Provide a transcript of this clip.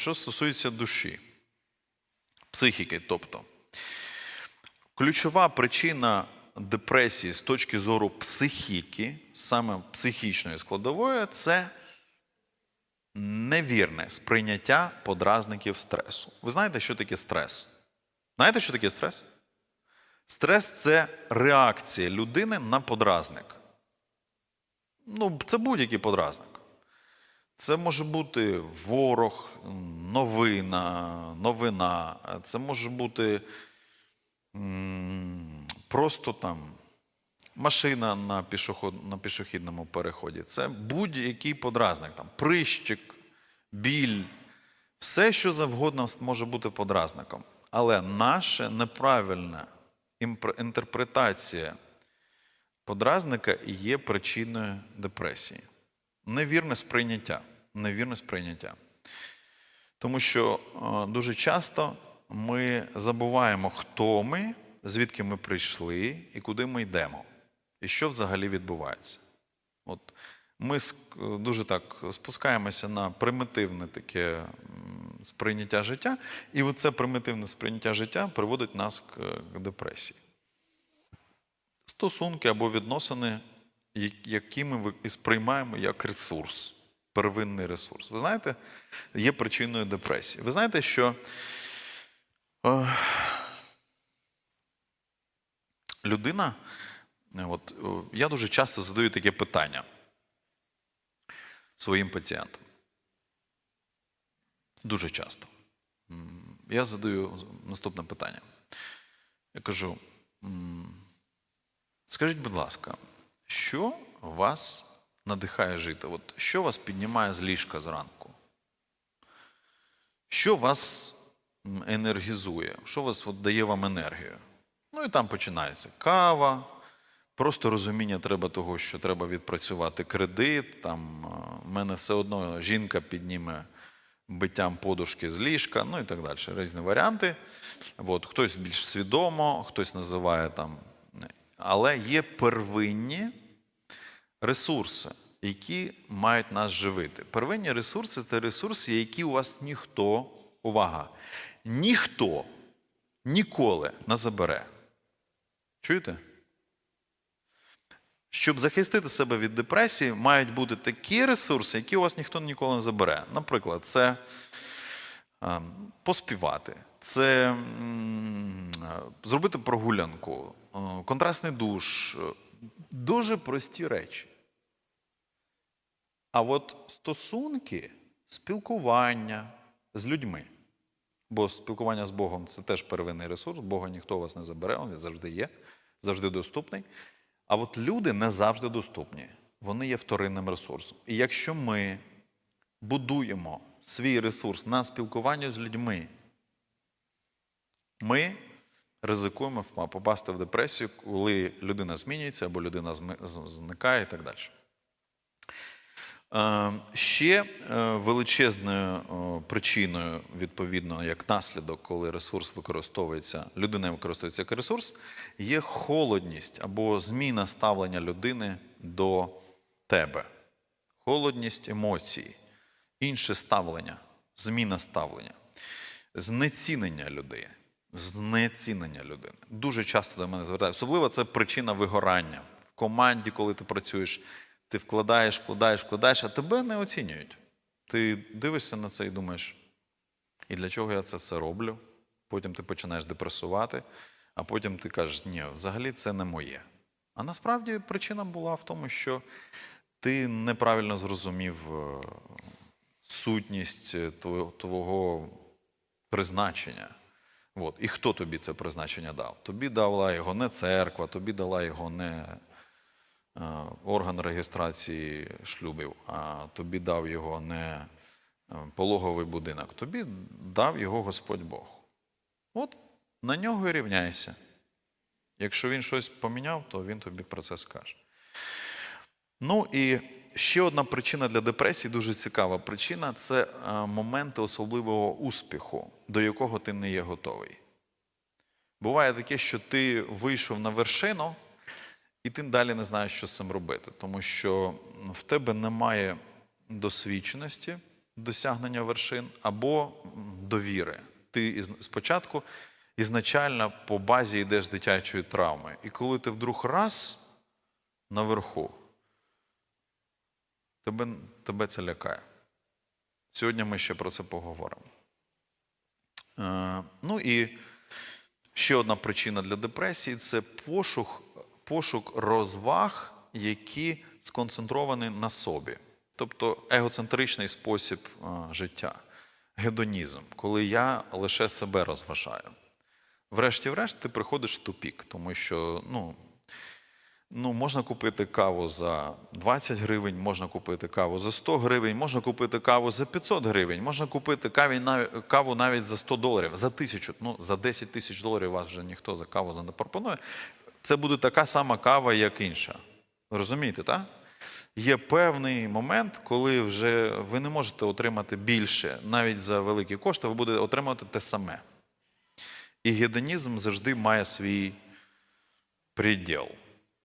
що стосується душі, психіки, тобто, ключова причина депресії з точки зору психіки, саме психічної складової, це невірне сприйняття подразників стресу. Ви знаєте, що таке стрес? Знаєте, що таке стрес? Стрес це реакція людини на подразник. Ну, це будь-який подразник. Це може бути ворог, новина, новина. Це може бути просто там машина на, пішоход, на пішохідному переході. Це будь-який подразник, там, прищик, біль, все, що завгодно може бути подразником. Але наша неправильна інтерпретація подразника є причиною депресії. Невірне сприйняття. Невірне сприйняття. Тому що е, дуже часто ми забуваємо, хто ми, звідки ми прийшли і куди ми йдемо, і що взагалі відбувається. От ми дуже так спускаємося на примітивне таке сприйняття життя, і оце примітивне сприйняття життя приводить нас к, к депресії. Стосунки або відносини, які ми сприймаємо як ресурс, первинний ресурс. Ви знаєте, є причиною депресії. Ви знаєте, що е, людина, е, от, о, я дуже часто задаю таке питання своїм пацієнтам. Дуже часто. Я задаю наступне питання. Я кажу: скажіть, будь ласка, що вас надихає жити? От що вас піднімає з ліжка зранку? Що вас енергізує? Що вас от, дає вам енергію? Ну і там починається кава, просто розуміння треба того, що треба відпрацювати кредит. Там в мене все одно жінка підніме биттям подушки з ліжка, ну і так далі. Різні варіанти. От, хтось більш свідомо, хтось називає там. Але є первинні ресурси, які мають нас живити. Первинні ресурси це ресурси, які у вас ніхто, увага, ніхто ніколи не забере. Чуєте? Щоб захистити себе від депресії, мають бути такі ресурси, які у вас ніхто ніколи не забере. Наприклад, це е, поспівати, це зробити прогулянку, е, контрастний душ. е, Дуже прості речі. А от стосунки, спілкування з людьми. Бо спілкування з Богом це теж первинний ресурс, Бога ніхто вас не забере, він завжди є, завжди доступний. А от люди не завжди доступні. Вони є вторинним ресурсом. І якщо ми будуємо свій ресурс на спілкуванні з людьми, ми ризикуємо попасти в депресію, коли людина змінюється або людина зникає і так далі. Е, Ще е, величезною причиною, відповідно, як наслідок, коли ресурс використовується, людина використовується як ресурс, є холодність або зміна ставлення людини до тебе. Холодність емоцій, інше ставлення, зміна ставлення, знецінення людей. Знецінення людини. Дуже часто до мене звертають. Особливо це причина вигорання. В команді, коли ти працюєш, ти вкладаєш, вкладаєш, вкладаєш, а тебе не оцінюють. Ти дивишся на це і думаєш, і для чого я це все роблю? Потім ти починаєш депресувати, а потім ти кажеш, ні, взагалі це не моє. А насправді причина була в тому, що ти неправильно зрозумів е, сутність е, твого, твого призначення. От. І хто тобі це призначення дав? Тобі дала його не церква, тобі дала його не е, орган реєстрації шлюбів, а тобі дав його не е, пологовий будинок, тобі дав його Господь Бог. От на нього і рівняйся. Якщо він щось поміняв, то він тобі про це скаже. Ну і ще одна причина для депресії, дуже цікава причина це е, моменти особливого успіху, до якого ти не є готовий. Буває таке, що ти вийшов на вершину, і ти далі не знаєш, що з цим робити, тому що в тебе немає досвідченості, досягнення вершин, або довіри. Ти спочатку ізначально по базі йдеш дитячої травми. І коли ти вдруг раз наверху, тебе, тебе це лякає. Сьогодні ми ще про це поговоримо. Е, ну і ще одна причина для депресії це пошук, пошук розваг, які сконцентровані на собі. Тобто егоцентричний спосіб е, життя, гедонізм, коли я лише себе розважаю. Врешті-решт, ти приходиш в тупік, тому що ну, Ну, можна купити каву за 20 гривень, можна купити каву за 100 гривень, можна купити каву за 500 гривень, можна купити каву навіть за 100 доларів, за тисячу. Ну, за 10 тисяч доларів вас вже ніхто за каву не пропонує. Це буде така сама кава, як інша. Розумієте, так? Є певний момент, коли вже ви не можете отримати більше, навіть за великі кошти, ви будете отримувати те саме. І гедонізм завжди має свій приділ.